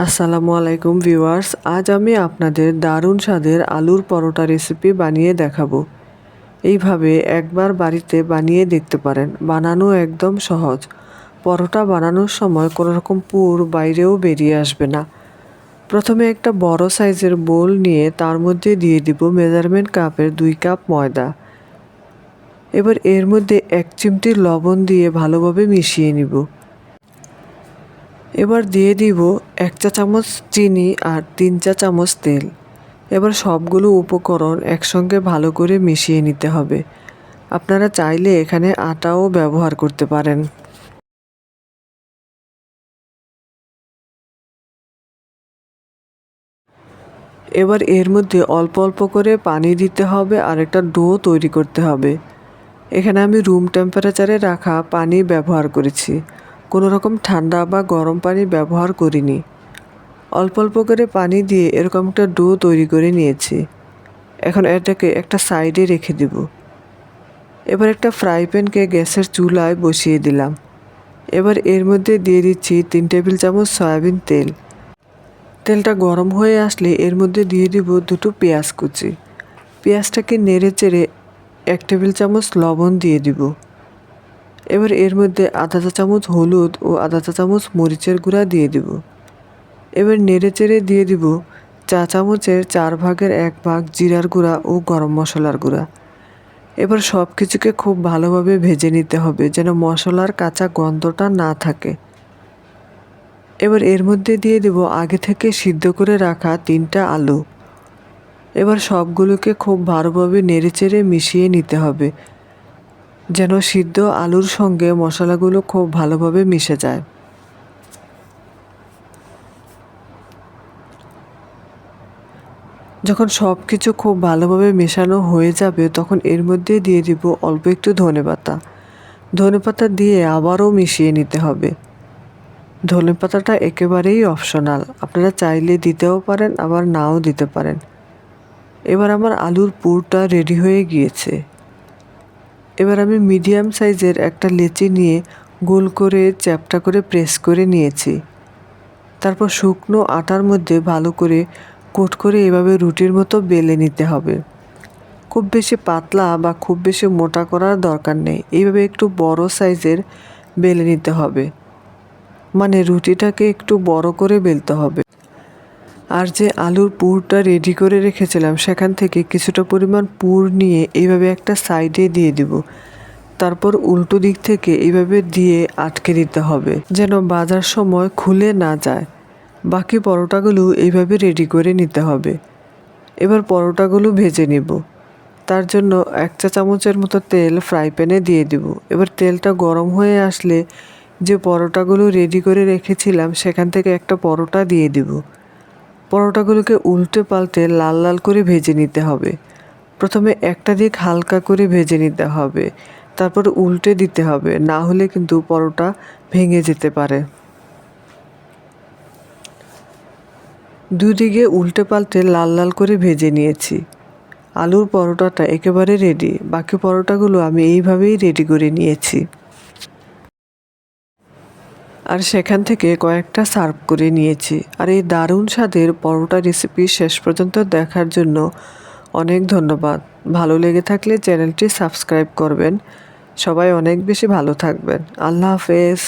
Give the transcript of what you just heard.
আসসালামু আলাইকুম ভিউয়ার্স, আজ আমি আপনাদের দারুণ স্বাদের আলুর পরোটা রেসিপি বানিয়ে দেখাবো। এইভাবে একবার বাড়িতে বানিয়ে দেখতে পারেন, বানানো একদম সহজ। পরোটা বানানোর সময় কোনো রকম পুর বাইরেও বেরিয়ে আসবে না। প্রথমে একটা বড় সাইজের বোল নিয়ে তার মধ্যে দিয়ে দিব মেজারমেন্ট কাপের দুই কাপ ময়দা। এবার এর মধ্যে এক চিমটি লবণ দিয়ে ভালোভাবে মিশিয়ে নিব। এবার দিয়ে দিব এক চা চামচ চিনি আর তিন চা চামচ তেল। এবার সবগুলো উপকরণ একসঙ্গে ভালো করে মিশিয়ে নিতে হবে। আপনারা চাইলে এখানে আটাও ব্যবহার করতে পারেন। এবার এর মধ্যে অল্প অল্প করে পানি দিতে হবে আর একটা ডো তৈরি করতে হবে। এখানে আমি রুম টেম্পারেচারে রাখা পানি ব্যবহার করেছি। কোনো রকম ঠান্ডা বা গরম পানি ব্যবহার করিনি। অল্প অল্প করে পানি দিয়ে এরকম একটা ডো তৈরি করে নিয়েছি। এখন এটাকে একটা সাইডে রেখে দিব। এবার একটা ফ্রাই প্যানকে গ্যাসের চুলায় বসিয়ে দিলাম। এবার এর মধ্যে দিয়ে দিচ্ছি তিন টেবিল চামচ সয়াবিন তেল। তেলটা গরম হয়ে আসলে এর মধ্যে দিয়ে দিব দুটো পেঁয়াজ কুচি। পেঁয়াজটাকে নেড়ে চেড়ে এক টেবিল চামচ লবণ দিয়ে দিব। এবার এর মধ্যে আধা চা চামচ হলুদ ও আধা চা চামচ মরিচের গুঁড়া দিয়ে দিব। এবার নেড়ে চেড়ে দিয়ে দিব চা চামচের চার ভাগের এক ভাগ জিরার গুঁড়া ও গরম মশলার গুঁড়া। এবার সব কিছুকে খুব ভালোভাবে ভেজে নিতে হবে যেন মশলার কাঁচা গন্ধটা না থাকে। এবার এর মধ্যে দিয়ে দেব আগে থেকে সিদ্ধ করে রাখা তিনটা আলু। এবার সবগুলোকে খুব ভালোভাবে নেড়েচেড়ে মিশিয়ে নিতে হবে। যেন সিদ্ধ আলুর সঙ্গে মশলাগুলো খুব ভালোভাবে মিশে যায়। যখন সব কিছু খুব ভালোভাবে মেশানো হয়ে যাবে, তখন এর মধ্যে দিয়ে দিব অল্প একটু ধনে পাতা ধনে পাতা দিয়ে আবারও মিশিয়ে নিতে হবে। ধনে পাতাটা একেবারেই অপশনাল। আপনারা চাইলে দিতেও পারেন, আবার নাও দিতে পারেন। এবার আমার আলুর পুরটা রেডি হয়ে গিয়েছে। এবার আমি মিডিয়াম সাইজের একটা লেচি নিয়ে গোল করে, চ্যাপটা করে, প্রেস করে নিয়েছি। তারপর শুকনো আটার মধ্যে ভালো করে কোট করে এভাবে রুটির মতো বেলে নিতে হবে। খুব বেশি পাতলা বা খুব বেশি মোটা করার দরকার নেই। এইভাবে একটু বড় সাইজের বেলে নিতে হবে। মানে রুটিটাকে একটু বড় করে বেলতে হবে। আর যে আলুর পুরটা রেডি করে রেখেছিলাম, সেখান থেকে কিছুটা পরিমাণ পুর নিয়ে এইভাবে একটা সাইডে দিয়ে দিব। তারপর উল্টো দিক থেকে এইভাবে দিয়ে আটকে দিতে হবে, যেন বাজার সময় খুলে না যায়। বাকি পরোটাগুলো এইভাবে রেডি করে নিতে হবে। এবার পরোটাগুলো ভেজে নিব। তার জন্য এক চা চামচের মতো তেল ফ্রাই প্যানে দিয়ে দিব। এবার তেলটা গরম হয়ে আসলে যে পরোটাগুলো রেডি করে রেখেছিলাম, সেখান থেকে একটা পরোটা দিয়ে দিব। পরোটাগুলোকে উল্টে পাল্টে লাল লাল করে ভেজে নিতে হবে। প্রথমে একটা দিক হালকা করে ভেজে নিতে হবে। তারপর উল্টে দিতে হবে, না হলে কিন্তু পরোটা ভেঙে যেতে পারে। দুদিকে উল্টে পাল্টে লাল লাল করে ভেজে নিয়েছি। আলুর পরোটাটা একেবারে রেডি বাকি পরোটাগুলো আমি এইভাবেই রেডি করে নিয়েছি। আর সেখান থেকে কয়েকটা সার্ভ করে নিয়েছি। আর এই দারুণ স্বাদের পরোটা রেসিপি শেষ পর্যন্ত দেখার জন্য অনেক ধন্যবাদ। ভালো লেগে থাকলে চ্যানেলটি সাবস্ক্রাইব করবেন। সবাই অনেক বেশি ভালো থাকবেন। আল্লাহ হাফেজ।